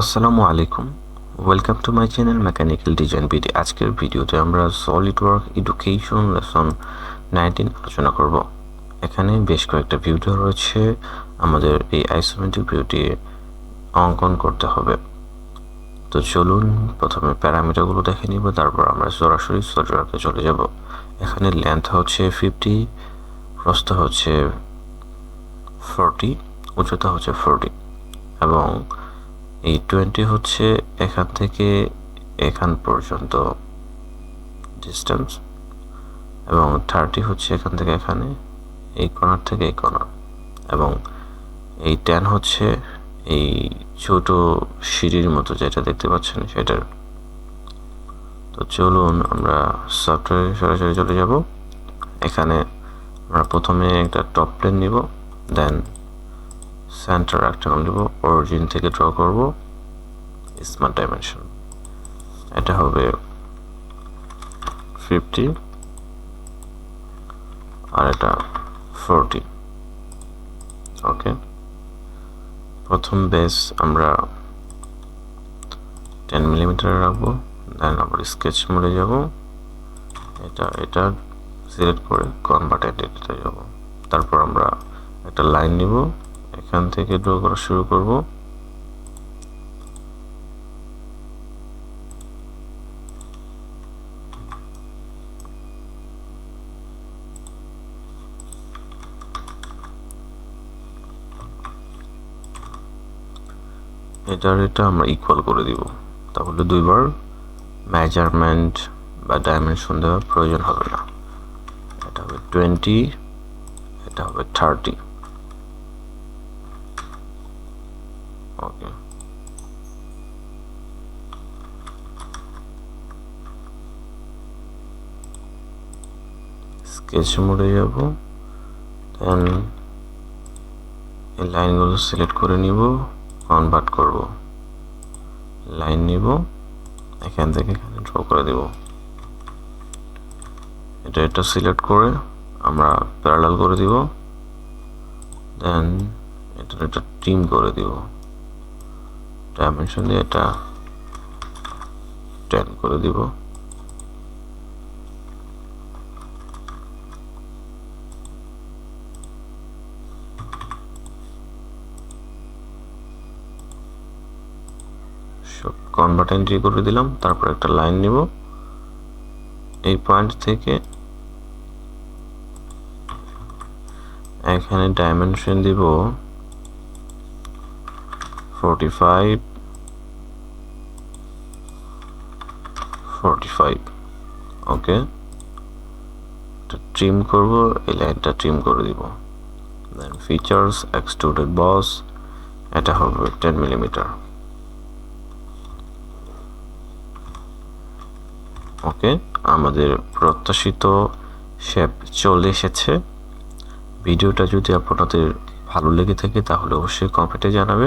আসসালামু আলাইকুম। Welcome to my channel mechanical design BD আজকের ভিডিওতে আমরা solid work education lesson nineteen আলোচনা করব। এখানে বেশ কয়েকটা ভিডিও রয়েছে। আমাদের এই আইসোমেট্রিক ভিউটি অঙ্কন করতে হবে। তো চলুন প্রথমে প্যারামিটারগুলো দেখে নিব, তারপর আমরা সরাসরি সলিড ওয়ার্কে চলে যাব। এখানে লেন্থ হচ্ছে ফিফটি প্রস্থ হচ্ছে ফোরটি উচ্চতা হচ্ছে ফোরটি এবং এই টোয়েন্টি হচ্ছে এখান থেকে এখান পর্যন্ত ডিস্টেন্স এবং থার্টি হচ্ছে এখান থেকে এখানে, এই কর্নার থেকে এই কর্নার এবং এই টেন হচ্ছে এই ছোট সিঁড়ির মতো যেটা দেখতে পাচ্ছেন সেটার। তো চলুন আমরা সফটওয়্যারে সরাসরি চলে যাব। এখানে আমরা প্রথমে একটা টপ প্লেন নিব দেন সেন্টার রেক্টাঙ্গল নিব অরিজিন থেকে ড্র করব স্মার্ট ডাইমেনশন এটা হবে ফিফটি আর এটা ফোরটি ওকে প্রথম বেস আমরা টেন মিলিমিটার রাখব দেন আবার স্কেচ মোডে যাব। এটা এটা সিলেক্ট করে কনভার্টেড এডিটে যাব। তারপর আমরা একটা লাইন নিব। এখান থেকে ড্র করা শুরু করব। এটার এটা আমরা ইকুয়াল করে দিব। তাহলে দুইবার মেজারমেন্ট বা ডাইমেনশন দেওয়ার প্রয়োজন হবে না। এটা হবে টোয়েন্টি এটা হবে থার্টি ওকে স্কেচ মোডে যাব দেন এই লাইনগুলো সিলেক্ট করে নিব কনভার্ট করব। লাইন নিব, এখান থেকে এখানে ড্র করে দেব। এটা এটা সিলেক্ট করে আমরা প্যারালাল করে দিব দেন এটা এটা ট্রিম করে দিব। ডাইমেনশন দিয়ে এটা টেন করে দিব। সব কনভার্ট এন্ট্রি করে দিলাম, তারপর একটা লাইন নিব। এই পয়েন্ট থেকে এখানে ডাইমেনশন দিব। Forty five forty five okay trim করব, এই লাইনটা ট্রিম করে দিব। দেন ফিচার্স এক্সট্রুডেড বস এটা হবে টেন মিলিমিটার ওকে আমাদের প্রত্যাশিত শেপ চলে এসেছে। ভিডিওটা যদি আপনাদের ভালো লেগে থাকে, তাহলে অবশ্যই কমেন্টে জানাবে